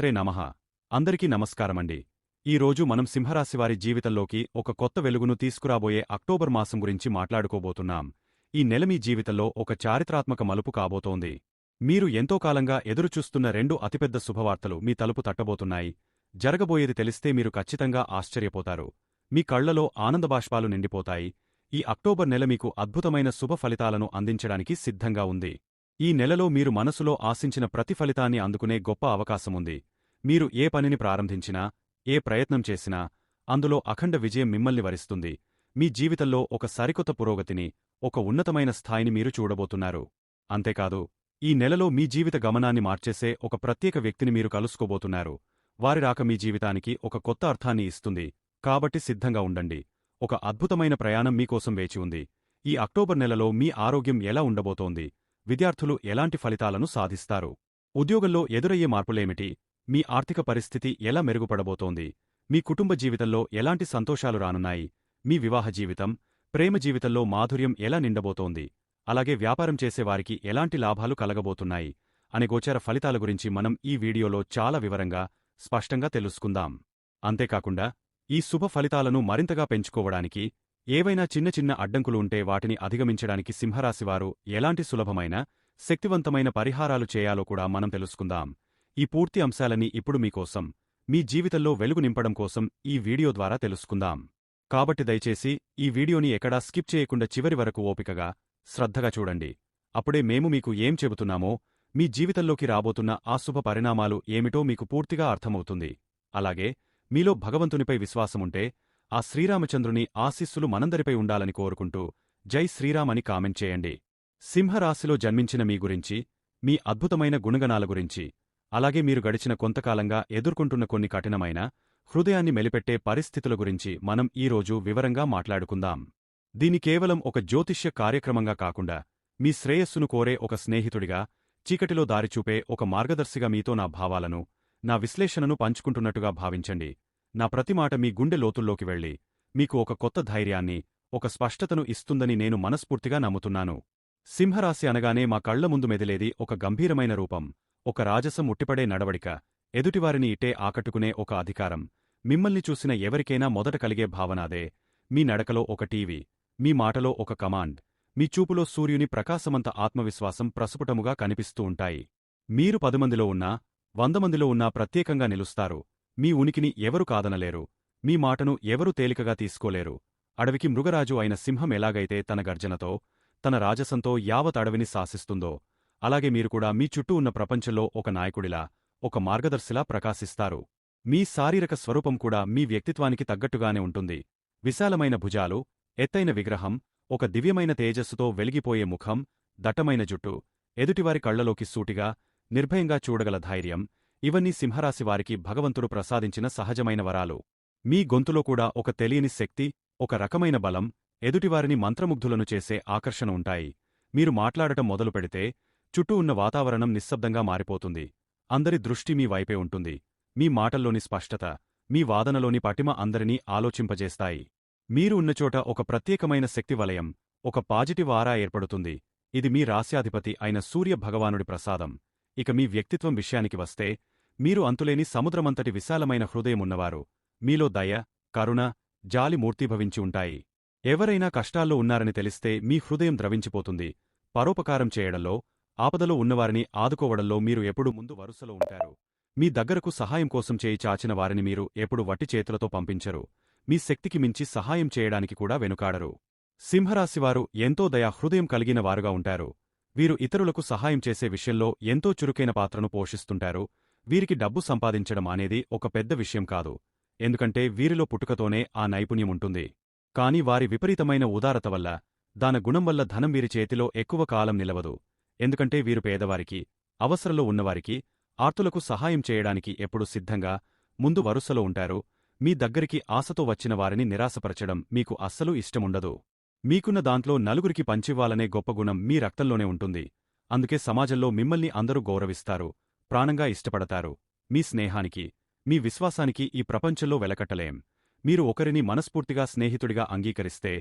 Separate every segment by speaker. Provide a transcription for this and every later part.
Speaker 1: శ్రీమాత్రే నమః. అందరికీ నమస్కారమండి. ఈరోజు మనం సింహరాశివారి జీవితంలోకి ఒక కొత్త వెలుగును తీసుకురాబోయే అక్టోబర్ మాసం గురించి మాట్లాడుకోబోతున్నాం. ఈ నెల మీ జీవితంలో ఒక చారిత్రాత్మక మలుపు కాబోతోంది. మీరు ఎంతో కాలంగా ఎదురుచూస్తున్న రెండు అతిపెద్ద శుభవార్తలు మీ తలుపు తట్టబోతున్నాయి. జరగబోయేది తెలిస్తే మీరు ఖచ్చితంగా ఆశ్చర్యపోతారు. మీ కళ్ళలో ఆనందబాష్పాలు నిండిపోతాయి. ఈ అక్టోబర్ నెల మీకు అద్భుతమైన శుభ ఫలితాలను అందించడానికి సిద్ధంగా ఉంది. ఈ నెలలో మీరు మనసులో ఆశించిన ప్రతి ఫలితాన్ని అందుకునే గొప్ప అవకాశముంది. మీరు ఏ పనిని ప్రారంభించినా ఏ ప్రయత్నం చేసినా అందులో అఖండ విజయం మిమ్మల్ని వరిస్తుంది. మీ జీవితంలో ఒక సరికొత్త పురోగతిని ఒక ఉన్నతమైన స్థాయిని మీరు చూడబోతున్నారు. అంతేకాదు ఈ నెలలో మీ జీవిత గమనాన్ని మార్చేసే ఒక ప్రత్యేక వ్యక్తిని మీరు కలుసుకోబోతున్నారు. వారి రాక మీ జీవితానికి ఒక కొత్త అర్థాన్ని ఇస్తుంది. కాబట్టి సిద్ధంగా ఉండండి. ఒక అద్భుతమైన ప్రయాణం మీకోసం వేచి ఉంది. ఈ అక్టోబర్ నెలలో మీ ఆరోగ్యం ఎలా ఉండబోతోంది? విద్యార్థులు ఎలాంటి ఫలితాలను సాధిస్తారు? ఉద్యోగంలో ఎదురయ్యే మార్పులేమిటి? మీ ఆర్థిక పరిస్థితి ఎలా మెరుగుపడబోతోంది? మీ కుటుంబ జీవితంలో ఎలాంటి సంతోషాలు రానున్నాయి? మీ వివాహ జీవితం ప్రేమ జీవితంలో మాధుర్యం ఎలా నిండబోతోంది? అలాగే వ్యాపారం చేసేవారికి ఎలాంటి లాభాలు కలగబోతున్నాయి? అనే గోచర ఫలితాల గురించి మనం ఈ వీడియోలో చాలా వివరంగా స్పష్టంగా తెలుసుకుందాం. అంతేకాకుండా ఈ శుభ ఫలితాలను మరింతగా పెంచుకోవడానికి ఏవైనా చిన్న చిన్న అడ్డంకులు ఉంటే వాటిని అధిగమించడానికి సింహరాశివారు ఎలాంటి సులభమైన శక్తివంతమైన పరిహారాలు చేయాలో కూడా మనం తెలుసుకుందాం. ఈ పూర్తి అంశాలని ఇప్పుడు మీకోసం మీ జీవితంలో వెలుగు నింపడం కోసం ఈ వీడియో ద్వారా తెలుసుకుందాం. కాబట్టి దయచేసి ఈ వీడియోని ఎక్కడా స్కిప్ చేయకుండా చివరి వరకు ఓపికగా శ్రద్ధగా చూడండి. అప్పుడే మేము మీకు ఏం చెబుతున్నామో మీ జీవితంలోకి రాబోతున్న ఆ శుభ పరిణామాలు ఏమిటో మీకు పూర్తిగా అర్థమవుతుంది. అలాగే మీలో భగవంతునిపై విశ్వాసముంటే ఆ శ్రీరామచంద్రుని ఆశీస్సులు మనందరిపై ఉండాలని కోరుకుంటూ జై శ్రీరామ్ అని కామెంట్ చేయండి. సింహరాశిలో జన్మించిన మీ గురించి మీ అద్భుతమైన గుణగణాల గురించి అలాగే మీరు గడిచిన కొంతకాలంగా ఎదుర్కొంటున్న కొన్ని కఠినమైన హృదయాన్ని మెలిపెట్టే పరిస్థితుల గురించి మనం ఈరోజు వివరంగా మాట్లాడుకుందాం. దీని కేవలం ఒక జ్యోతిష్య కార్యక్రమంగా కాకుండా మీ శ్రేయస్సును కోరే ఒక స్నేహితుడిగా చీకటిలో దారిచూపే ఒక మార్గదర్శిగా మీతో నా భావాలను నా విశ్లేషణను పంచుకుంటున్నట్టుగా భావించండి. నా ప్రతి మాట మీ గుండె లోతుల్లోకి వెళ్ళి మీకు ఒక కొత్త ధైర్యాన్ని ఒక స్పష్టతను ఇస్తుందని నేను మనస్ఫూర్తిగా నమ్ముతున్నాను. సింహరాశి అనగానే మా కళ్ళ ముందు మెదిలేది ఒక గంభీరమైన రూపం. ఒక రాజసం ఉట్టిపడే నడవడిక. ఎదుటివారిని ఇట్టే ఆకట్టుకునే ఒక అధికారం. మిమ్మల్ని చూసిన ఎవరికైనా మొదట కలిగే భావనాదే. మీ నడకలో ఒక టీవీ. మీ మాటలో ఒక కమాండ్. మీ చూపులో సూర్యుని ప్రకాశమంత ఆత్మవిశ్వాసం ప్రసుపుటముగా కనిపిస్తూ ఉంటాయి. మీరు పదిమందిలో ఉన్నా వందమందిలో ఉన్నా ప్రత్యేకంగా నిలుస్తారు. మీ ఉనికిని ఎవరు కాదనలేరు. మీ మాటను ఎవరు తేలికగా తీసుకోలేరు. అడవికి మృగరాజు అయిన సింహం ఎలాగైతే తన గర్జనతో తన రాజసంతో యావత్ అడవిని శాసిస్తుందో అలాగే మీరు కూడా మీ చుట్టూ ఉన్న ప్రపంచంలో ఒక నాయకుడిలా ఒక మార్గదర్శిలా ప్రకాశిస్తారు. మీ శారీరక స్వరూపం కూడా మీ వ్యక్తిత్వానికి తగ్గట్టుగానే ఉంటుంది. విశాలమైన భుజాలు ఎత్తైన విగ్రహం ఒక దివ్యమైన తేజస్సుతో వెలిగిపోయే ముఖం దట్టమైన జుట్టు ఎదుటివారి కళ్ళలోకి సూటిగా నిర్భయంగా చూడగల ధైర్యం ఇవన్నీ సింహరాశివారికి భగవంతుడు ప్రసాదించిన సహజమైన వరాలు. మీ గొంతులో కూడా ఒక తెలియని శక్తి ఒక రకమైన బలం ఎదుటివారిని మంత్రముగ్ధులను చేసే ఆకర్షణ ఉంటాయి. మీరు మాట్లాడటం మొదలు పెడితే చుట్టూ ఉన్న వాతావరణం నిశ్శబ్దంగా మారిపోతుంది. అందరి దృష్టి మీ వైపే ఉంటుంది. మీ మాటల్లోని స్పష్టత మీ వాదనలోని పటిమ అందరినీ ఆలోచింపజేస్తాయి. మీరు ఉన్నచోట ఒక ప్రత్యేకమైన శక్తి వలయం ఒక పాజిటివ్ ఆరా ఏర్పడుతుంది. ఇది మీ రాశ్యాధిపతి అయిన సూర్య భగవానుడి ప్రసాదం. ఇక మీ వ్యక్తిత్వం విషయానికి వస్తే మీరు అంతులేని సముద్రమంతటి విశాలమైన హృదయమున్నవారు మీలో దయ కరుణ జాలి మూర్తిభవించి ఉంటాయి. ఎవరైనా కష్టాల్లో ఉన్నారని తెలిస్తే మీ హృదయం ద్రవించిపోతుంది. పరోపకారం చేయడంలో ఆపదలో ఉన్నవారిని ఆదుకోవడంలో మీరు ఎప్పుడు ముందు వరుసలో ఉంటారు. మీ దగ్గరకు సహాయం కోసం చేయి చాచిన వారిని మీరు ఎప్పుడు వట్టి చేతులతో పంపించరు. మీ శక్తికి మించి సహాయం చేయడానికి కూడా వెనుకాడరు. సింహరాశివారు ఎంతో దయా హృదయం కలిగిన వారుగా ఉంటారు. వీరు ఇతరులకు సహాయం చేసే విషయంలో ఎంతో చురుకైన పాత్రను పోషిస్తుంటారు. వీరికి డబ్బు సంపాదించడం అనేది ఒక పెద్ద విషయం కాదు. ఎందుకంటే వీరిలో పుట్టుకతోనే ఆ నైపుణ్యం ఉంటుంది. కాని వారి విపరీతమైన ఉదారత వల్ల దాన గుణం వల్ల ధనం వీరి చేతిలో ఎక్కువ కాలం నిలవదు. ఎందుకంటే వీరు పేదవారికి అవసరంలో ఉన్నవారికి ఆర్తులకు సహాయం చేయడానికి ఎప్పుడు సిద్ధంగా ముందు వరుసలో ఉంటారు. మీ దగ్గరికి ఆశతో వచ్చిన వారిని నిరాశపరచడం మీకు అస్సలు ఇష్టముండదు. మీకున్న దాంట్లో నలుగురికి పంచివ్వాలనే గొప్ప గుణం మీ రక్తంలోనే ఉంటుంది. అందుకే సమాజంలో మిమ్మల్ని అందరూ గౌరవిస్తారు ప్రాణంగా ఇష్టపడతారు. మీ స్నేహానికి మీ విశ్వాసానికి ఈ ప్రపంచంలో వెలకట్టలేం. మీరు ఒకరిని మనస్ఫూర్తిగా స్నేహితుడిగా అంగీకరిస్తే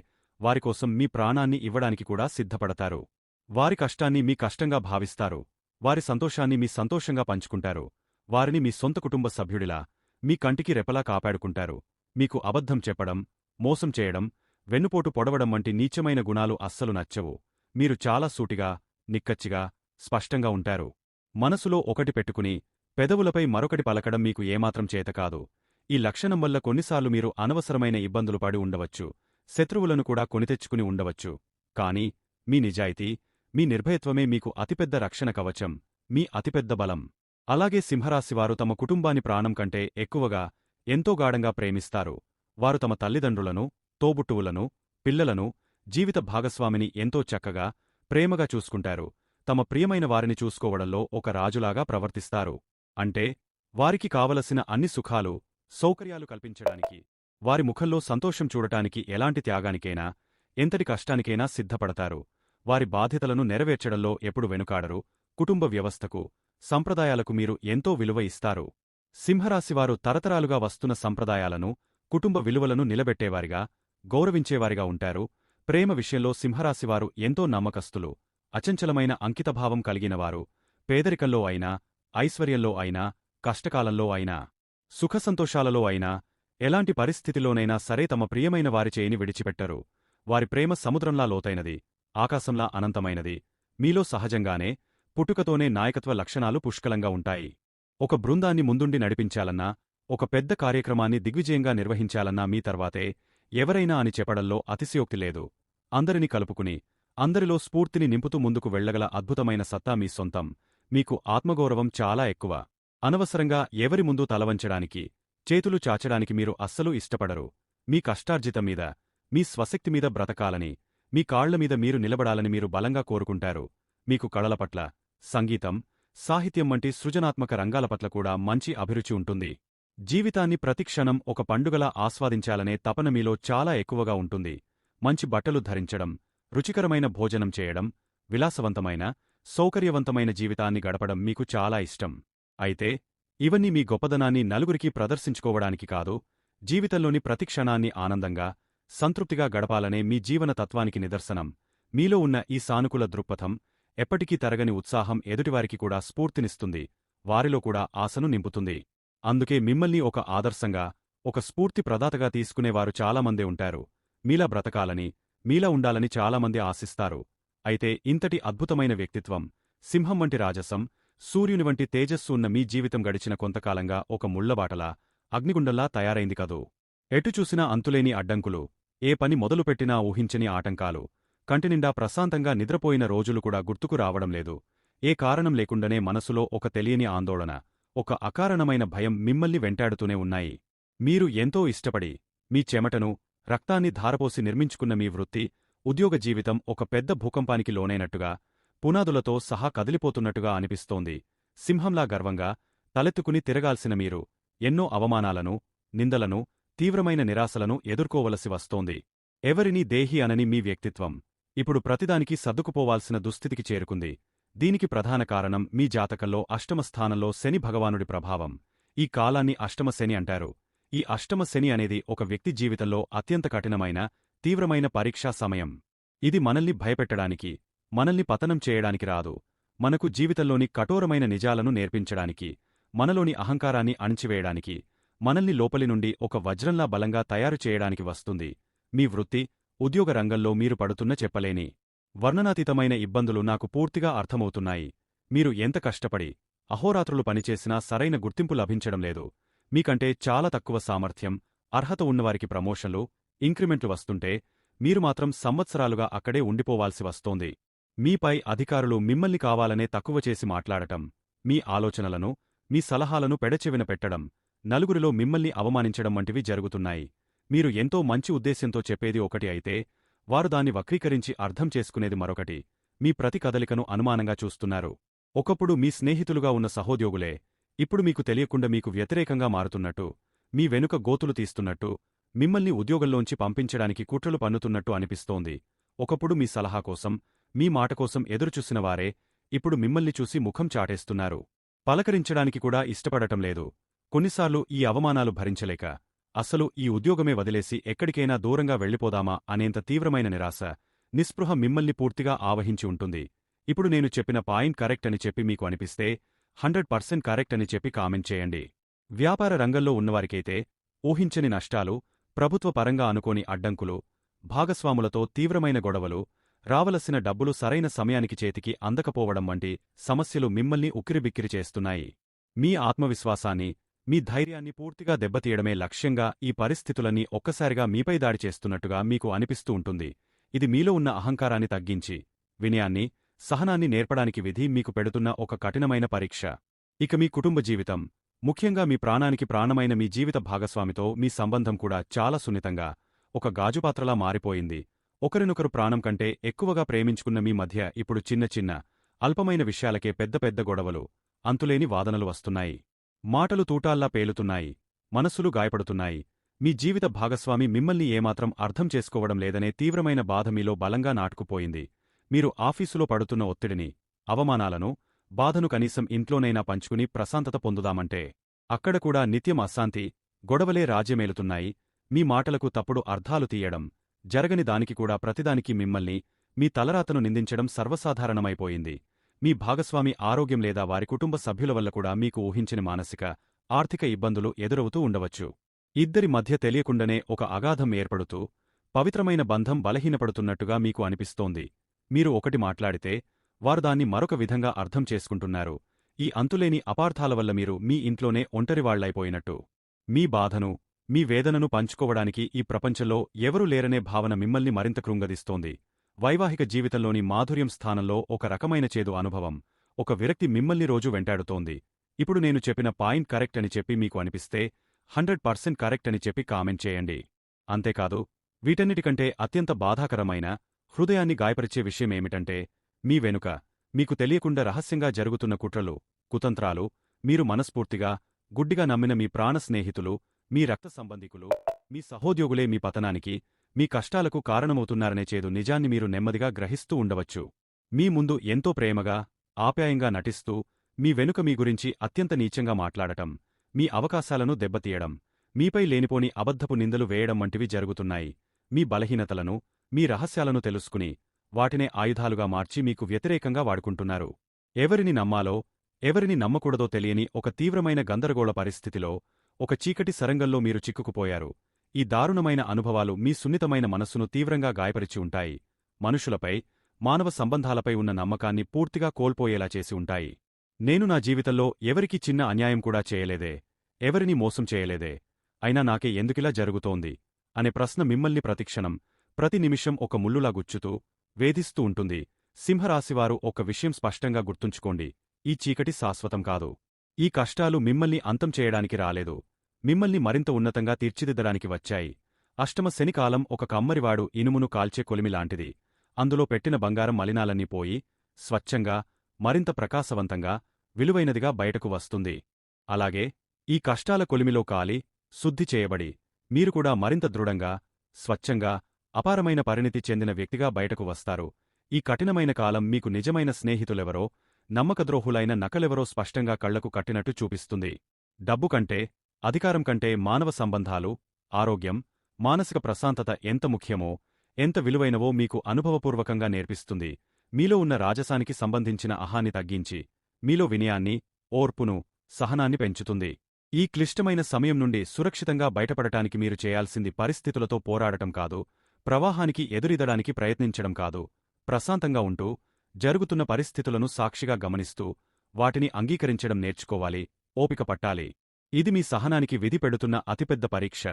Speaker 1: వారికోసం మీ ప్రాణాన్ని ఇవ్వడానికి కూడా సిద్ధపడతారు. వారి కష్టాన్ని మీ కష్టంగా భావిస్తారు. వారి సంతోషాన్ని మీ సంతోషంగా పంచుకుంటారు. వారిని మీ సొంత కుటుంబ సభ్యుడిలా మీ కంటికి రెపలా కాపాడుకుంటారు. మీకు అబద్ధం చెప్పడం మోసం చేయడం వెన్నుపోటు పొడవడం వంటి నీచమైన గుణాలు అస్సలు నచ్చవు. మీరు చాలా సూటిగా నిక్కచ్చిగా స్పష్టంగా ఉంటారు. మనసులో ఒకటి పెట్టుకుని పెదవులపై మరొకటి పలకడం మీకు ఏమాత్రం చేతకాదు ఈ లక్షణం వల్ల కొన్నిసార్లు మీరు అనవసరమైన ఇబ్బందులు పడి ఉండవచ్చు. శత్రువులను కూడా కొనితెచ్చుకుని ఉండవచ్చు. కాని మీ నిజాయితీ మీ నిర్భయత్వమే మీకు అతిపెద్ద రక్షణ కవచం మీ అతిపెద్ద బలం. అలాగే సింహరాశివారు తమ కుటుంబాన్ని ప్రాణం కంటే ఎక్కువగా ఎంతో గాఢంగా ప్రేమిస్తారు. వారు తమ తల్లిదండ్రులను తోబుట్టువులను పిల్లలను జీవిత భాగస్వామిని ఎంతో చక్కగా ప్రేమగా చూసుకుంటారు. తమ ప్రియమైన వారిని చూసుకోవడంలో ఒక రాజులాగా ప్రవర్తిస్తారు. అంటే వారికి కావలసిన అన్ని సుఖాలు సౌకర్యాలు కల్పించడానికి వారి ముఖంలో సంతోషం చూడటానికి ఎలాంటి త్యాగానికైనా ఎంతటి కష్టానికైనా సిద్ధపడతారు. వారి బాధ్యతలను నెరవేర్చడంలో ఎప్పుడు వెనుకాడరు. కుటుంబ వ్యవస్థకు సంప్రదాయాలకు మీరు ఎంతో విలువ ఇస్తారు. సింహరాశివారు తరతరాలుగా వస్తున్న సంప్రదాయాలను కుటుంబ విలువలను నిలబెట్టేవారిగా గౌరవించేవారిగా ఉంటారు. ప్రేమ విషయంలో సింహరాశివారు ఎంతో నమ్మకస్తులు. అచంచలమైన అంకితభావం కలిగినవారు. పేదరికంలో అయినా ఐశ్వర్యంలో అయినా కష్టకాలంలో అయినా సుఖసంతోషాలలో అయినా ఎలాంటి పరిస్థితిలోనైనా సరే తమ ప్రియమైన వారి చేయిని విడిచిపెట్టరు. వారి ప్రేమ సముద్రంలా లోతైనది. ఆకాశంలా అనంతమైనది. మీలో సహజంగానే పుట్టుకతోనే నాయకత్వ లక్షణాలు పుష్కలంగా ఉంటాయి. ఒక బృందాన్ని ముందుండి నడిపించాలన్నా ఒక పెద్ద కార్యక్రమాన్ని దిగ్విజయంగా నిర్వహించాలన్నా మీ తర్వాతే ఎవరైనా అని చెప్పడంలో అతిశయోక్తి లేదు. అందరిని కలుపుకుని అందరిలో స్ఫూర్తిని నింపుతూ ముందుకు వెళ్ళగల అద్భుతమైన సత్తా మీ సొంతం. మీకు ఆత్మగౌరవం చాలా ఎక్కువ. అనవసరంగా ఎవరి ముందు తలవంచడానికి చేతులు చాచడానికి మీరు అస్సలు ఇష్టపడరు. మీ కష్టార్జితం మీద మీ స్వశక్తి మీద బ్రతకాలని మీ కాళ్ళమీద మీరు నిలబడాలని మీరు బలంగా కోరుకుంటారు. మీకు కళల పట్ల సంగీతం సాహిత్యం వంటి సృజనాత్మక రంగాల పట్ల కూడా మంచి అభిరుచి ఉంటుంది. జీవితాన్ని ప్రతిక్షణం ఒక పండుగలా ఆస్వాదించాలనే తపన మీలో చాలా ఎక్కువగా ఉంటుంది. మంచి బట్టలు ధరించడం రుచికరమైన భోజనం చేయడం విలాసవంతమైన సౌకర్యవంతమైన జీవితాన్ని గడపడం మీకు చాలా ఇష్టం. అయితే ఇవన్నీ మీ గొప్పదనాన్ని నలుగురికి ప్రదర్శించుకోవడానికి కాదు జీవితంలోని ప్రతిక్షణాన్ని ఆనందంగా సంతృప్తిగా గడపాలనే మీ జీవన తత్వానికి నిదర్శనం. మీలో ఉన్న ఈ సానుకూల దృక్పథం ఎప్పటికీ తరగని ఉత్సాహం ఎదుటివారికి కూడా స్ఫూర్తినిస్తుంది. వారిలో కూడా ఆశను నింపుతుంది. అందుకే మిమ్మల్ని ఒక ఆదర్శంగా ఒక స్ఫూర్తి ప్రదాతగా తీసుకునేవారు చాలామందే ఉంటారు. మీలా బ్రతకాలని మీలా ఉండాలని చాలామంది ఆశిస్తారు. అయితే ఇంతటి అద్భుతమైన వ్యక్తిత్వం సింహం వంటి రాజసం సూర్యుని వంటి తేజస్సు ఉన్న మీ జీవితం గడిచిన కొంతకాలంగా ఒక ముళ్ళబాటలా అగ్నిగుండంలా తయారైంది కదూ. ఎటు చూసినా అంతులేని అడ్డంకులు ఏ పని మొదలుపెట్టినా ఊహించని ఆటంకాలు. కంటినిండా ప్రశాంతంగా నిద్రపోయిన రోజులు కూడా గుర్తుకు రావడం లేదు. ఏ కారణం లేకుండానే మనసులో ఒక తెలియని ఆందోళన ఒక అకారణమైన భయం మిమ్మల్ని వెంటాడుతూనే ఉన్నాయి. మీరు ఎంతో ఇష్టపడి మీ చెమటను రక్తాన్ని ధారపోసి నిర్మించుకున్న మీ వృత్తి ఉద్యోగ జీవితం ఒక పెద్ద భూకంపానికి లోనైనట్టుగా పునాదులతో సహా కదిలిపోతున్నట్టుగా అనిపిస్తోంది. సింహంలా గర్వంగా తలెత్తుకుని తిరగాల్సిన మీరు ఎన్నో అవమానాలను నిందలను తీవ్రమైన నిరాశలను ఎదుర్కోవలసి వస్తోంది. ఎవరినీ దేహి అనని మీ వ్యక్తిత్వం. ఇప్పుడు ప్రతిదానికి సర్దుకుపోవాల్సిన దుస్థితికి చేరుకుంది. దీనికి ప్రధాన కారణం మీ జాతకంలో అష్టమ స్థానంలో శని భగవానుడి ప్రభావం. ఈ కాలాన్ని అష్టమ శని అంటారు. ఈ అష్టమ శని అనేది ఒక వ్యక్తి జీవితంలో అత్యంత కఠినమైన తీవ్రమైన పరీక్షా సమయం. ఇది మనల్ని భయపెట్టడానికి మనల్ని పతనం చేయడానికి రాదు. మనకు జీవితంలోని కఠోరమైన నిజాలను నేర్పించడానికి మనలోని అహంకారాన్ని అణిచివేయడానికి మనల్ని లోపలి నుండి ఒక వజ్రంలా బలంగా తయారు చేయడానికి వస్తుంది. మీ వృత్తి ఉద్యోగ రంగంలో మీరు పడుతున్న చెప్పలేని వర్ణనాతీతమైన ఇబ్బందులు నాకు పూర్తిగా అర్థమవుతున్నాయి. మీరు ఎంత కష్టపడి అహోరాత్రులు పనిచేసినా సరైన గుర్తింపు లభించడం లేదు. మీకంటే చాలా తక్కువ సామర్థ్యం అర్హత ఉన్నవారికి ప్రమోషన్లు ఇంక్రిమెంట్లు వస్తుంటే మీరు మాత్రం సంవత్సరాలుగా అక్కడే ఉండిపోవాల్సి వస్తోంది. మీపై అధికారులు మిమ్మల్ని కావాలనే తక్కువ చేసి మాట్లాడటం మీ ఆలోచనలను మీ సలహాలను పెడచెవిన పెట్టడం నలుగురిలో మిమ్మల్ని అవమానించడం వంటివి జరుగుతున్నాయి. మీరు ఎంతో మంచి ఉద్దేశ్యంతో చెప్పేది ఒకటి అయితే వారు దాన్ని వక్రీకరించి అర్థం చేసుకునేది మరొకటి. మీ ప్రతి కదలికను అనుమానంగా చూస్తున్నారు. ఒకప్పుడు మీ స్నేహితులుగా ఉన్న సహోద్యోగులే ఇప్పుడు మీకు తెలియకుండా మీకు వ్యతిరేకంగా మారుతున్నట్టు మీ వెనుక గోతులు తీస్తున్నట్టు మిమ్మల్ని ఉద్యోగంలోంచి పంపించడానికి కుట్రలు పన్నుతున్నట్టు అనిపిస్తోంది. ఒకప్పుడు మీ సలహా కోసం మీ మాట కోసం ఎదురుచూసిన వారే ఇప్పుడు మిమ్మల్ని చూసి ముఖం చాటేస్తున్నారు. పలకరించడానికి కూడా ఇష్టపడటం లేదు. కొన్నిసార్లు ఈ అవమానాలు భరించలేక అసలు ఈ ఉద్యోగమే వదిలేసి ఎక్కడికైనా దూరంగా వెళ్ళిపోదామా అనేంత తీవ్రమైన నిరాశ నిస్పృహ మిమ్మల్ని పూర్తిగా ఆవహించి ఉంటుంది. ఇప్పుడు నేను చెప్పిన పాయింట్ కరెక్ట్ అని చెప్పి మీకు అనిపిస్తే హండ్రెడ్ పర్సెంట్ కరెక్ట్ అని చెప్పి కామెంట్ చేయండి. వ్యాపార రంగంలో ఉన్నవారికైతే ఊహించని నష్టాలు ప్రభుత్వ పరంగా అనుకోని అడ్డంకులు భాగస్వాములతో తీవ్రమైన గొడవలు రావలసిన డబ్బులు సరైన సమయానికి చేతికి అందకపోవడం వంటి సమస్యలు మిమ్మల్ని ఉక్కిరిబిక్కిరి చేస్తున్నాయి. మీ ఆత్మవిశ్వాసాన్ని మీ ధైర్యాన్ని పూర్తిగా దెబ్బతీయడమే లక్ష్యంగా ఈ పరిస్థితులన్నీ ఒక్కసారిగా మీపై దాడి చేస్తున్నట్టుగా మీకు అనిపిస్తూ ఉంటుంది. ఇది మీలో ఉన్న అహంకారాన్ని తగ్గించి వినయాన్ని సహనాన్ని నేర్పడానికి విధి మీకు పెడుతున్న ఒక కఠినమైన పరీక్ష. ఇక మీ కుటుంబ జీవితం ముఖ్యంగా మీ ప్రాణానికి ప్రాణమైన మీ జీవిత భాగస్వామితో మీ సంబంధం కూడా చాలా సున్నితంగా ఒక గాజుపాత్రలా మారిపోయింది. ఒకరినొకరు ప్రాణం కంటే ఎక్కువగా ప్రేమించుకున్న మీ మధ్య ఇప్పుడు చిన్న చిన్న అల్పమైన విషయాలకే పెద్ద పెద్ద గొడవలు అంతులేని వాదనలు వస్తున్నాయి. మాటలు తూటాల్లా పేలుతున్నాయి మనస్సులు గాయపడుతున్నాయి. మీ జీవిత భాగస్వామి మిమ్మల్ని ఏమాత్రం అర్థం చేసుకోవడం లేదనే తీవ్రమైన బాధ మీలో బలంగా నాటుకుపోయింది. మీరు ఆఫీసులో పడుతున్న ఒత్తిడిని అవమానాలను బాధను కనీసం ఇంట్లోనైనా పంచుకుని ప్రశాంతత పొందుదామంటే అక్కడ కూడా నిత్యం అశాంతి గొడవలే రాజ్యమేలుతున్నాయి. మీ మాటలకు తప్పుడు అర్థాలు తీయడం జరగని దానికి కూడా ప్రతిదానికి మిమ్మల్ని మీ తలరాతను నిందించడం సర్వసాధారణమైపోయింది. మీ భాగస్వామి ఆరోగ్యం లేదా వారి కుటుంబ సభ్యుల వల్ల కూడా మీకు ఊహించిన మానసిక ఆర్థిక ఇబ్బందులు ఎదురవుతూ ఉండవచ్చు. ఇద్దరి మధ్య తెలియకుండానే ఒక అగాధం ఏర్పడుతూ పవిత్రమైన బంధం బలహీనపడుతున్నట్టుగా మీకు అనిపిస్తోంది. మీరు ఒకటి మాట్లాడితే వారు దాన్ని మరొక విధంగా అర్థం చేసుకుంటున్నారు. ఈ అంతులేని అపార్థాల వల్ల మీరు మీ ఇంట్లోనే ఒంటరివాళ్ళైపోయినట్టు మీ బాధను మీ వేదనను పంచుకోవడానికి ఈ ప్రపంచంలో ఎవరూ లేరనే భావన మిమ్మల్ని మరింత కృంగదిస్తోంది. వైవాహిక జీవితంలోని మాధుర్యం స్థానంలో ఒక రకమైన చేదు అనుభవం ఒక విరక్తి మిమ్మల్ని రోజు వెంటాడుతోంది. ఇప్పుడు నేను చెప్పిన పాయింట్ కరెక్ట్ అని చెప్పి మీకు అనిపిస్తే హండ్రెడ్ పర్సెంట్ కరెక్ట్ అని చెప్పి కామెంట్ చేయండి. అంతేకాదు వీటన్నిటికంటే అత్యంత బాధాకరమైన హృదయాన్ని గాయపరిచే విషయమేమిటంటే మీ వెనుక మీకు తెలియకుండా రహస్యంగా జరుగుతున్న కుట్రలు కుతంత్రాలు మీరు మనస్ఫూర్తిగా గుడ్డిగా నమ్మిన మీ ప్రాణ స్నేహితులు మీ రక్త సంబంధికులు మీ సహోద్యోగులే మీ పతనానికి మీ కష్టాలకు కారణమవుతున్నారనే చేదు నిజాన్ని మీరు నెమ్మదిగా గ్రహిస్తూ ఉండవచ్చు. మీ ముందు ఎంతో ప్రేమగా ఆప్యాయంగా నటిస్తూ మీ వెనుక మీ గురించి అత్యంత నీచంగా మాట్లాడటం మీ అవకాశాలను దెబ్బతీయడం మీపై లేనిపోని అబద్ధపు నిందలు వేయడం వంటివి జరుగుతున్నాయి. మీ బలహీనతలను మీ రహస్యాలను తెలుసుకుని వాటినే ఆయుధాలుగా మార్చి మీకు వ్యతిరేకంగా వాడుకుంటున్నారు. ఎవరిని నమ్మాలో ఎవరిని నమ్మకూడదో తెలియని ఒక తీవ్రమైన గందరగోళ పరిస్థితిలో ఒక చీకటి సరంగంలో మీరు చిక్కుకుపోయారు. ఈ దారుణమైన అనుభవాలు మీ సున్నితమైన మనస్సును తీవ్రంగా గాయపరిచి ఉంటాయి. మనుషులపై మానవ సంబంధాలపై ఉన్న నమ్మకాన్ని పూర్తిగా కోల్పోయేలా చేసి ఉంటాయి. నేను నా జీవితంలో ఎవరికి చిన్న అన్యాయం కూడా చేయలేదే. ఎవరిని మోసం చేయలేదే. అయినా నాకే ఎందుకిలా జరుగుతోంది? అనే ప్రశ్న మిమ్మల్ని ప్రతిక్షణం ప్రతి నిమిషం ఒక ముల్లులా గుచ్చుతూ వేధిస్తూ ఉంటుంది. సింహరాశివారు ఒక విషయం స్పష్టంగా గుర్తుంచుకోండి. ఈ చీకటి శాశ్వతం కాదు. ఈ కష్టాలు మిమ్మల్ని అంతం చేయడానికి రాలేదు. మిమ్మల్ని మరింత ఉన్నతంగా తీర్చిదిద్దడానికి వచ్చాయి. అష్టమ శనికాలం ఒక కమ్మరివాడు ఇనుమును కాల్చే కొలిమిలాంటిది అందులో పెట్టిన బంగారం మలినాలన్నీ పోయి స్వచ్ఛంగా మరింత ప్రకాశవంతంగా విలువైనదిగా బయటకు వస్తుంది. అలాగే ఈ కష్టాల కొలిమిలో కాలి శుద్ధి చేయబడి మీరు కూడా మరింత దృఢంగా స్వచ్ఛంగా అపారమైన పరిణితి చెందిన వ్యక్తిగా బయటకు వస్తారు. ఈ కఠినమైన కాలం మీకు నిజమైన స్నేహితులెవరో నమ్మకద్రోహులైన నకలెవరో స్పష్టంగా కళ్ళకు కట్టినట్టు చూపిస్తుంది. డబ్బు కంటే అధికారం కంటే మానవ సంబంధాలు ఆరోగ్యం మానసిక ప్రశాంతత ఎంత ముఖ్యమో ఎంత విలువైనవో మీకు అనుభవపూర్వకంగా నేర్పిస్తుంది. మీలో ఉన్న రాజసానికి సంబంధించిన అహాన్ని తగ్గించి మీలో వినయాన్ని ఓర్పును సహనాన్ని పెంచుతుంది. ఈ క్లిష్టమైన సమయం నుండి సురక్షితంగా బయటపడటానికి మీరు చేయాల్సింది పరిస్థితులతో పోరాడటం కాదు ప్రవాహానికి ఎదురిదడానికి ప్రయత్నించడం కాదు. ప్రశాంతంగా ఉంటూ జరుగుతున్న పరిస్థితులను సాక్షిగా గమనిస్తూ వాటిని అంగీకరించడం నేర్చుకోవాలి ఓపిక పట్టాలి. ఇది మీ సహనానికి విధి పెడుతున్న అతిపెద్ద పరీక్ష.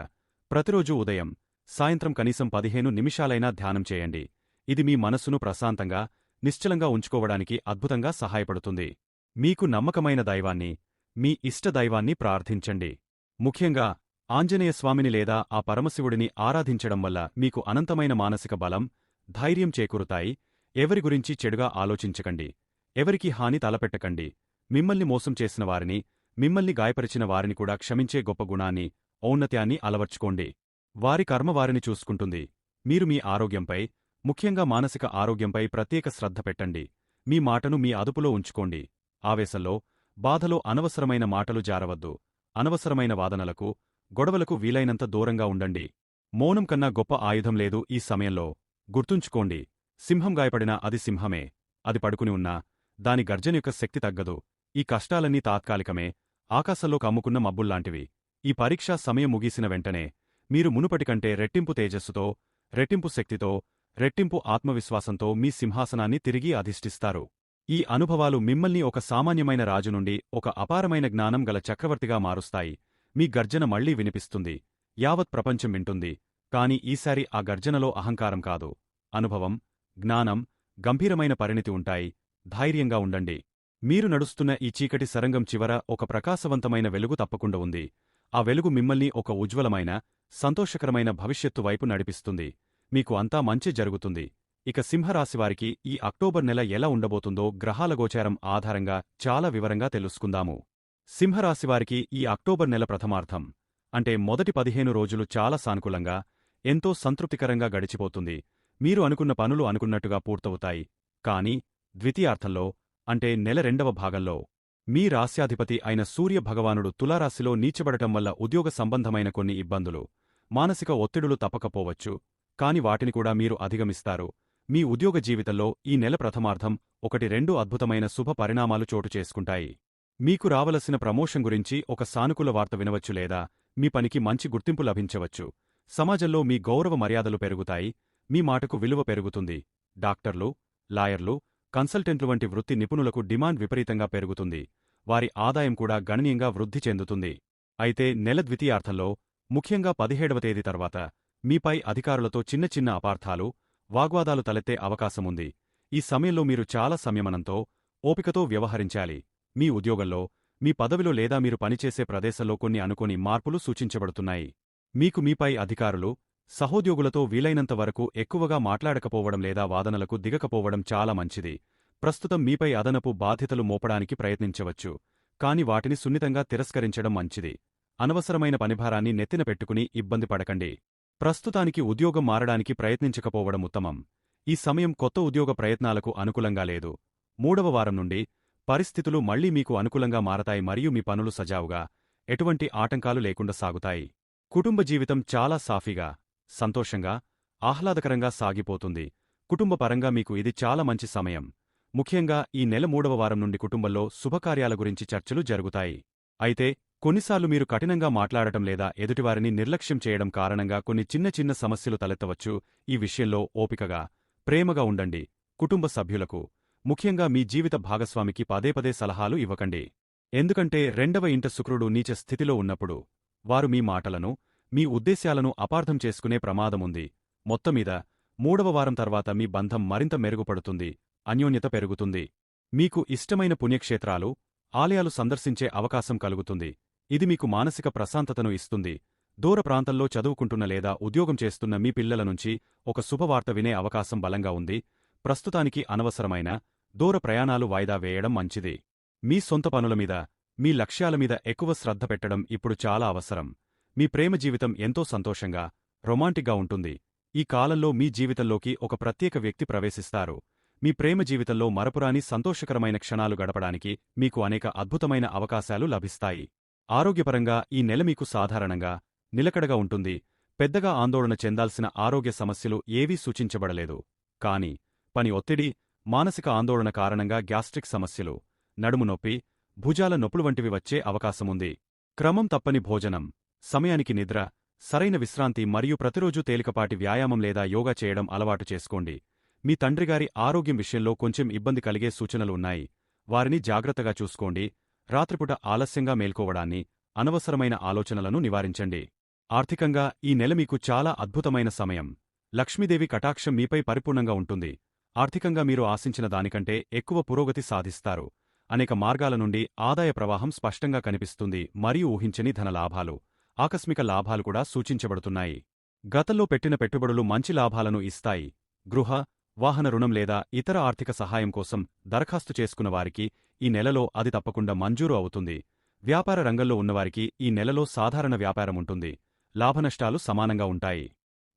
Speaker 1: ప్రతిరోజూ ఉదయం సాయంత్రం కనీసం పదిహేను నిమిషాలైనా ధ్యానం చేయండి. ఇది మీ మనస్సును ప్రశాంతంగా నిశ్చలంగా ఉంచుకోవడానికి అద్భుతంగా సహాయపడుతుంది. మీకు నమ్మకమైన దైవాన్ని మీ ఇష్ట దైవాన్ని ప్రార్థించండి. ముఖ్యంగా ఆంజనేయస్వామిని లేదా ఆ పరమశివుడిని ఆరాధించడం వల్ల మీకు అనంతమైన మానసిక బలం ధైర్యం చేకూరుతాయి. ఎవరి గురించి చెడుగా ఆలోచించకండి. ఎవరికి హాని తలపెట్టకండి. మిమ్మల్ని మోసం చేసిన వారిని మిమ్మల్ని గాయపరిచిన వారిని కూడా క్షమించే గొప్ప గుణాన్ని ఔన్నత్యాన్ని అలవర్చుకోండి. వారి కర్మ వారిని చూసుకుంటుంది. మీరు మీ ఆరోగ్యంపై ముఖ్యంగా మానసిక ఆరోగ్యంపై ప్రత్యేక శ్రద్ధ పెట్టండి. మీ మాటను మీ అదుపులో ఉంచుకోండి. ఆవేశంలో బాధలో అనవసరమైన మాటలు జారవద్దు. అనవసరమైన వాదనలకు గొడవలకు వీలైనంత దూరంగా ఉండండి. మౌనం కన్నా గొప్ప ఆయుధం లేదు ఈ సమయంలో. గుర్తుంచుకోండి సింహం గాయపడినా అది సింహమే. అది పడుకుని ఉన్నా దాని గర్జన యొక్క శక్తి తగ్గదు. ఈ కష్టాలన్నీ తాత్కాలికమే. ఆకాశంలో కమ్ముకున్న మబ్బుల్లాంటివి. ఈ పరీక్షా సమయం ముగిసిన వెంటనే మీరు మునుపటికంటే రెట్టింపు తేజస్సుతో రెట్టింపు శక్తితో రెట్టింపు ఆత్మవిశ్వాసంతో మీ సింహాసనాన్ని తిరిగి అధిష్ఠిస్తారు. ఈ అనుభవాలు మిమ్మల్ని ఒక సామాన్యమైన రాజు నుండి ఒక అపారమైన జ్ఞానం గల చక్రవర్తిగా మారుస్తాయి. మీ గర్జన మళ్ళీ వినిపిస్తుంది. యావత్ ప్రపంచం వింటుంది. కాని ఈసారి ఆ గర్జనలో అహంకారం కాదు. అనుభవం జ్ఞానం గంభీరమైన పరిణితి ఉంటాయి. ధైర్యంగా ఉండండి. మీరు నడుస్తున్న ఈ చీకటి సరంగం చివర ఒక ప్రకాశవంతమైన వెలుగు తప్పకుండా ఉంది. ఆ వెలుగు మిమ్మల్ని ఒక ఉజ్వలమైన సంతోషకరమైన భవిష్యత్తు వైపు నడిపిస్తుంది. మీకు అంతా మంచి జరుగుతుంది. ఇక సింహరాశివారికి ఈ అక్టోబర్ నెల ఎలా ఉండబోతుందో గ్రహాల గోచారం ఆధారంగా చాలా వివరంగా తెలుసుకుందాము. సింహరాశివారికి ఈ అక్టోబర్ నెల ప్రథమార్థం. అంటే మొదటి పదిహేను రోజులు చాలా సానుకూలంగా ఎంతో సంతృప్తికరంగా గడిచిపోతుంది. మీరు అనుకున్న పనులు అనుకున్నట్టుగా పూర్తవుతాయి. కాని ద్వితీయార్థంలో అంటే నెల రెండవ భాగంలో. మీ రాస్యాధిపతి అయిన సూర్య భగవానుడు తులారాశిలో నీచబడటం వల్ల ఉద్యోగ సంబంధమైన కొన్ని ఇబ్బందులు మానసిక ఒత్తిడులు తప్పకపోవచ్చు. కాని వాటిని కూడా మీరు అధిగమిస్తారు. మీ ఉద్యోగ జీవితంలో ఈ నెల ప్రథమార్థం ఒకటి రెండు అద్భుతమైన శుభ పరిణామాలు చోటు చేసుకుంటాయి. మీకు రావలసిన ప్రమోషన్ గురించి ఒక సానుకూల వార్త వినవచ్చు లేదా మీ పనికి మంచి గుర్తింపు లభించవచ్చు. సమాజంలో మీ గౌరవ మర్యాదలు పెరుగుతాయి మీ మాటకు విలువ పెరుగుతుంది. డాక్టర్లు లాయర్లు కన్సల్టెంట్లు వంటి వృత్తి నిపుణులకు డిమాండ్ విపరీతంగా పెరుగుతుంది. వారి ఆదాయం కూడా గణనీయంగా వృద్ధి చెందుతుంది. అయితే నెల ద్వితీయార్థంలో ముఖ్యంగా పదిహేడవ తేదీ తర్వాత మీపై అధికారులతో చిన్న చిన్న అపార్థాలు వాగ్వాదాలు తలెత్తే అవకాశముంది. ఈ సమయంలో మీరు చాలా సంయమనంతో ఓపికతో వ్యవహరించాలి. మీ ఉద్యోగంలో మీ పదవిలో లేదా మీరు పనిచేసే ప్రదేశంలో కొన్ని అనుకోని మార్పులు సూచించబడుతున్నాయి. మీకు మీపై అధికారులు సహోద్యోగులతో వీలైనంత వరకు ఎక్కువగా మాట్లాడకపోవడం లేదా వాదనలకు దిగకపోవడం చాలా మంచిది. ప్రస్తుతం మీపై అదనపు బాధ్యతలు మోపడానికి ప్రయత్నించవచ్చు కాని వాటిని సున్నితంగా తిరస్కరించడం మంచిది. అనవసరమైన పనిభారాన్ని నెత్తిన పెట్టుకుని ఇబ్బంది పడకండి. ప్రస్తుతానికి ఉద్యోగం మారడానికి ప్రయత్నించకపోవడం ఉత్తమం. ఈ సమయం కొత్త ఉద్యోగ ప్రయత్నాలకు అనుకూలంగా లేదు. మూడవ వారం నుండి పరిస్థితులు మళ్ళీ మీకు అనుకూలంగా మారతాయి మరియు మీ పనులు సజావుగా ఎటువంటి ఆటంకాలు లేకుండా సాగుతాయి. కుటుంబ జీవితం చాలా సాఫీగా సంతోషంగా ఆహ్లాదకరంగా సాగిపోతుంది. కుటుంబపరంగా మీకు ఇది చాలా మంచి సమయం. ముఖ్యంగా ఈ నెల మూడవ వారం నుండి కుటుంబంలో శుభకార్యాల గురించి చర్చలు జరుగుతాయి. అయితే కొన్నిసార్లు మీరు కఠినంగా మాట్లాడటం లేదా ఎదుటివారిని నిర్లక్ష్యం చేయడం కారణంగా కొన్ని చిన్న చిన్న సమస్యలు తలెత్తవచ్చు. ఈ విషయంలో ఓపికగా ప్రేమగా ఉండండి. కుటుంబ సభ్యులకు ముఖ్యంగా మీ జీవిత భాగస్వామికి పదే పదే సలహాలు ఇవ్వకండి. ఎందుకంటే రెండవ ఇంట శుక్రుడు నీచ స్థితిలో ఉన్నప్పుడు వారు మీ మాటలను మీ ఉద్దేశ్యాలను అపార్థం చేసుకునే ప్రమాదముంది. మొత్తమీద మూడవ వారం తర్వాత మీ బంధం మరింత మెరుగుపడుతుంది అన్యోన్యత పెరుగుతుంది. మీకు ఇష్టమైన పుణ్యక్షేత్రాలు ఆలయాలు సందర్శించే అవకాశం కలుగుతుంది. ఇది మీకు మానసిక ప్రశాంతతను ఇస్తుంది. దూర ప్రాంతంలో చదువుకుంటున్న లేదా ఉద్యోగం చేస్తున్న మీ పిల్లల నుంచి ఒక శుభవార్త వినే అవకాశం బలంగా ఉంది. ప్రస్తుతానికి అనవసరమైన దూర ప్రయాణాలు వాయిదా వేయడం మంచిది. మీ సొంత పనుల మీద మీ లక్ష్యాల మీద ఎక్కువ శ్రద్ధ పెట్టడం ఇప్పుడు చాలా అవసరం. మీ ప్రేమ జీవితం ఎంతో సంతోషంగా రొమాంటిక్గా ఉంటుంది. ఈ కాలంలో మీ జీవితంలోకి ఒక ప్రత్యేక వ్యక్తి ప్రవేశిస్తారు. మీ ప్రేమ జీవితంలో మరపురాని సంతోషకరమైన క్షణాలు గడపడానికి మీకు అనేక అద్భుతమైన అవకాశాలు లభిస్తాయి. ఆరోగ్యపరంగా ఈ నెల మీకు సాధారణంగా నిలకడగా ఉంటుంది. పెద్దగా ఆందోళన చెందాల్సిన ఆరోగ్య సమస్యలు ఏవీ సూచించబడలేదు. కాని పని ఒత్తిడి మానసిక ఆందోళన కారణంగా గ్యాస్ట్రిక్ సమస్యలు నడుము నొప్పి భుజాల నొప్పులు వంటివి వచ్చే అవకాశముంది. క్రమం తప్పని భోజనం సమయానికి నిద్ర సరైన విశ్రాంతి మరియు ప్రతిరోజూ తేలికపాటి వ్యాయామం లేదా యోగా చేయడం అలవాటు చేసుకోండి. మీ తండ్రిగారి ఆరోగ్యం విషయంలో కొంచెం ఇబ్బంది కలిగే సూచనలు ఉన్నాయి. వారిని జాగ్రత్తగా చూసుకోండి. రాత్రిపూట ఆలస్యంగా మేల్కోవడాన్ని అనవసరమైన ఆలోచనలను నివారించండి. ఆర్థికంగా ఈ నెల మీకు చాలా అద్భుతమైన సమయం. లక్ష్మీదేవి కటాక్షం మీపై పరిపూర్ణంగా ఉంటుంది. ఆర్థికంగా మీరు ఆశించిన దానికంటే ఎక్కువ పురోగతి సాధిస్తారు. అనేక మార్గాల నుండి ఆదాయ ప్రవాహం స్పష్టంగా కనిపిస్తుంది మరియు ఊహించని ధన లాభాలు ఆకస్మిక లాభాలు కూడా సూచించబడుతున్నాయి. గతంలో పెట్టిన పెట్టుబడులు మంచి లాభాలను ఇస్తాయి. గృహ వాహన రుణం లేదా ఇతర ఆర్థిక సహాయం కోసం దరఖాస్తు చేసుకున్న వారికి ఈ నెలలో అది తప్పకుండా మంజూరు అవుతుంది. వ్యాపార రంగంలో ఉన్నవారికి ఈ నెలలో సాధారణ వ్యాపారం ఉంటుంది. లాభనష్టాలు సమానంగా ఉంటాయి.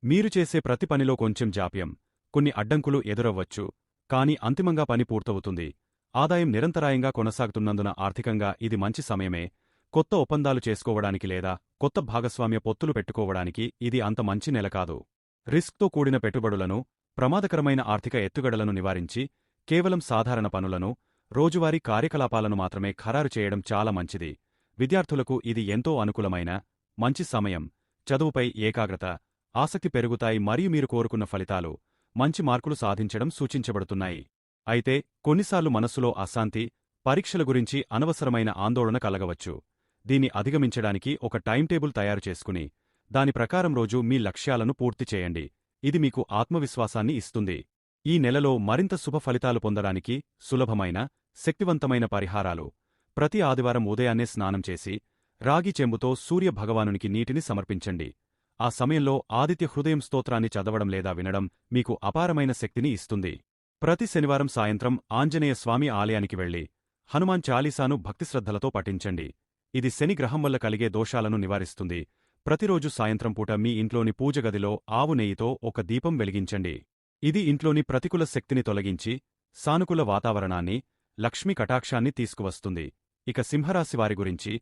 Speaker 1: మీరు చేసే ప్రతి పనిలో కొంచెం జాప్యం. కొన్ని అడ్డంకులు ఎదురవ్వచ్చు. కాని అంతిమంగా పని పూర్తవుతుంది. ఆదాయం నిరంతరాయంగా కొనసాగుతున్నందున ఆర్థికంగా ఇది మంచి సమయమే. కొత్త ఒప్పందాలు చేసుకోవడానికి లేదా కొత్త భాగస్వామ్య పొత్తులు పెట్టుకోవడానికి ఇది అంత మంచి నెల కాదు. రిస్క్తో కూడిన పెట్టుబడులను ప్రమాదకరమైన ఆర్థిక ఎత్తుగడలను నివారించి కేవలం సాధారణ పనులను రోజువారీ కార్యకలాపాలను మాత్రమే ఖరారు చేయడం చాలా మంచిది. విద్యార్థులకు ఇది ఎంతో అనుకూలమైన మంచి సమయం చదువుపై ఏకాగ్రత ఆసక్తి పెరుగుతాయి మరియు మీరు కోరుకున్న ఫలితాలు మంచి మార్కులు సాధించడం సూచించబడుతున్నాయి. అయితే కొన్నిసార్లు మనస్సులో అశాంతి పరీక్షల గురించి అనవసరమైన ఆందోళన కలగవచ్చు. దీన్ని అధిగమించడానికి ఒక టైం టేబుల్ తయారు చేసుకుని దాని ప్రకారం రోజు మీ లక్ష్యాలను పూర్తి చేయండి. ఇది మీకు ఆత్మవిశ్వాసాన్ని ఇస్తుంది. ఈ నెలలో మరింత శుభ ఫలితాలు పొందడానికి సులభమైన శక్తివంతమైన పరిహారాలు. ప్రతి ఆదివారం ఉదయాన్నే స్నానం చేసి రాగి చెంబుతో సూర్య భగవానునికి నీటిని సమర్పించండి. ఆ సమయంలో ఆదిత్య హృదయం స్తోత్రాన్ని చదవడం లేదా వినడం మీకు అపారమైన శక్తిని ఇస్తుంది. ప్రతి శనివారం సాయంత్రం ఆంజనేయ స్వామి ఆలయానికి వెళ్ళి హనుమాన్ చాలీసాను భక్తిశ్రద్ధలతో పఠించండి. ఇది శని గ్రహం వల్ల కలిగే దోషాలను నివారిస్తుంది. ప్రతిరోజు సాయంత్రం పూట మీ ఇంట్లోని పూజగదిలో ఆవు నెయ్యితో ఒక దీపం వెలిగించండి. ఇది ఇంట్లోని ప్రతికూల శక్తిని తొలగించి సానుకూల వాతావరణాన్ని లక్ష్మీ కటాక్షాన్ని తీసుకువస్తుంది. ఇక సింహరాశి వారి గురించి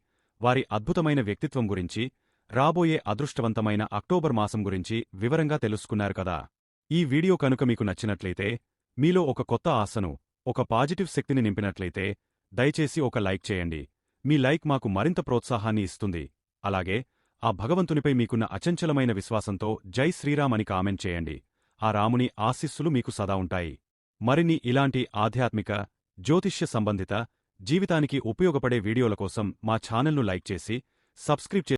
Speaker 1: వారి అద్భుతమైన వ్యక్తిత్వం గురించి రాబోయే అదృష్టవంతమైన అక్టోబర్ మాసం గురించి వివరంగా తెలుసుకున్నారు కదా. ఈ వీడియో కనుక మీకు నచ్చినట్లయితే మీలో ఒక కొత్త ఆశను ఒక పాజిటివ్ శక్తిని నింపినట్లయితే దయచేసి ఒక లైక్ చేయండి. మీ లైక్ మాకు మరింత ప్రోత్సాహాన్ని ఇస్తుంది. అలాగే ఆ భగవంతునిపై మీకున్న అచంచలమైన విశ్వాసంతో జై శ్రీరామ్ అని కామెంట్ చేయండి. ఆ రాముని ఆశీస్సులు మీకు సదా ఉంటాయి. మరిన్ని ఇలాంటి ఆధ్యాత్మిక జ్యోతిష్య సంబంధిత జీవితానికి ఉపయోగపడే వీడియోల కోసం మా ఛానల్ను లైక్ చేసి సబ్స్క్రైబ్